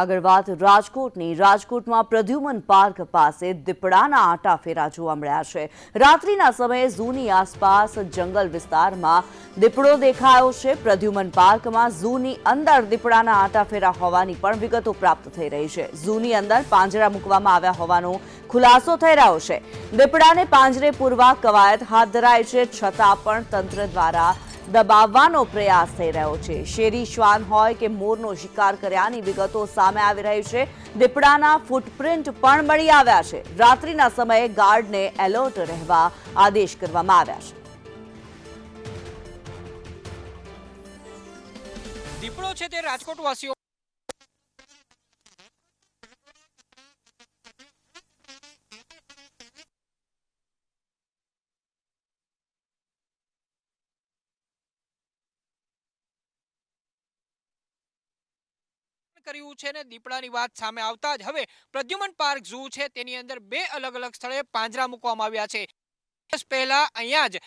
આગળ વાત રાજકોટની રાજકોટમાં પ્રદ્યુમન પાર્ક પાસે દીપડાના આટા ફેરા જોવા મળ્યા છે. રાત્રિના સમયે ઝૂની આસપાસ જંગલ વિસ્તારમાં દીપડો દેખાયો છે. પ્રદ્યુમન પાર્કમાં ઝૂની અંદર દીપડાના આટા ફેરા હોવાની પણ વિગતો પ્રાપ્ત થઈ રહી છે. ઝૂની અંદર પાંજરા મૂકવામાં આવ્યા હોવાનો ખુલાસો થઈ રહ્યો છે. દીપડાને પાંજરે પૂરવા કવાયત હાથ ધરાય છે છતાં પણ તંત્ર દ્વારા દબાવવાનો પ્રયાસ થઈ રહ્યો છે. શેરી શ્વાન હોય કે મોરનો શિકાર કર્યાની વિગતો સામે આવી રહી છે. દીપડાના ફૂટપ્રિન્ટ પણ મળી આવ્યા છે. રાત્રિના સમયે ગાર્ડને એલર્ટ રહેવા આદેશ કરવામાં આવ્યા છે. દીપડો છે તે રાજકોટ કર્યું છે ને દીપડાની વાત સામે આવતા જ હવે પ્રદ્યુમન પાર્ક ઝૂ છે, તેની અંદર બે અલગ અલગ સ્થળે પાંજરા મૂકવામાં આવ્યા છે. પહેલા અહીંયા જ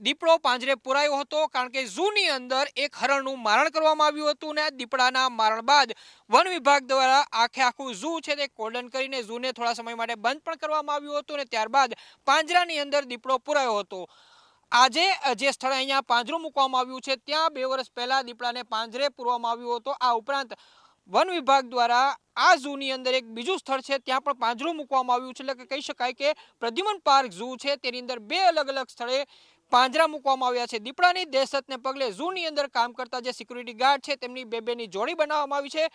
દીપડો પાંજરે પુરાયો હતો, કારણ કે ઝૂની અંદર એક હરણનું મારણ કરવામાં આવ્યું હતું ને દીપડાના મારણ બાદ વન વિભાગ દ્વારા આખે આખું ઝૂ છે તે કોર્ડન કરીને ઝૂને થોડા સમય માટે બંધ પણ કરવામાં આવ્યું હતું ને ત્યારબાદ પાંજરાની અંદર દીપડો પુરાયો હતો. આજે જે સ્થળે અહીંયા પાંજરું મૂકવામાં આવ્યું છે, ત્યાં બે વર્ષ પહેલા દીપડાને પાંજરે પૂરવામાં આવ્યું હતો. આ ઉપરાંત વન વિભાગ દ્વારા આ ઝૂની અંદર એક બીજું સ્થળ છે, ત્યાં પણ પાંજરું મૂકવામાં આવ્યું છે. એટલે કે કહી શકાય કે પ્રદ્યુમન પાર્ક ઝૂ છે, તેની અંદર બે અલગ અલગ સ્થળે પાંજરા મૂકવામાં આવ્યા છે. દીપડાની દહેશતને પગલે ઝૂની અંદર કામ કરતા જે સિક્યુરિટી ગાર્ડ છે, તેમની બે બેની જોડી બનાવવામાં આવી છે.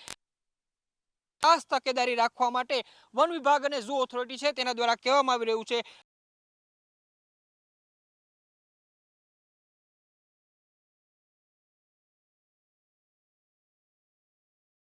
ખાસ તકેદારી રાખવા માટે વન વિભાગ અને ઝૂ ઓથોરિટી છે, તેના દ્વારા કહેવામાં આવી રહ્યું છે.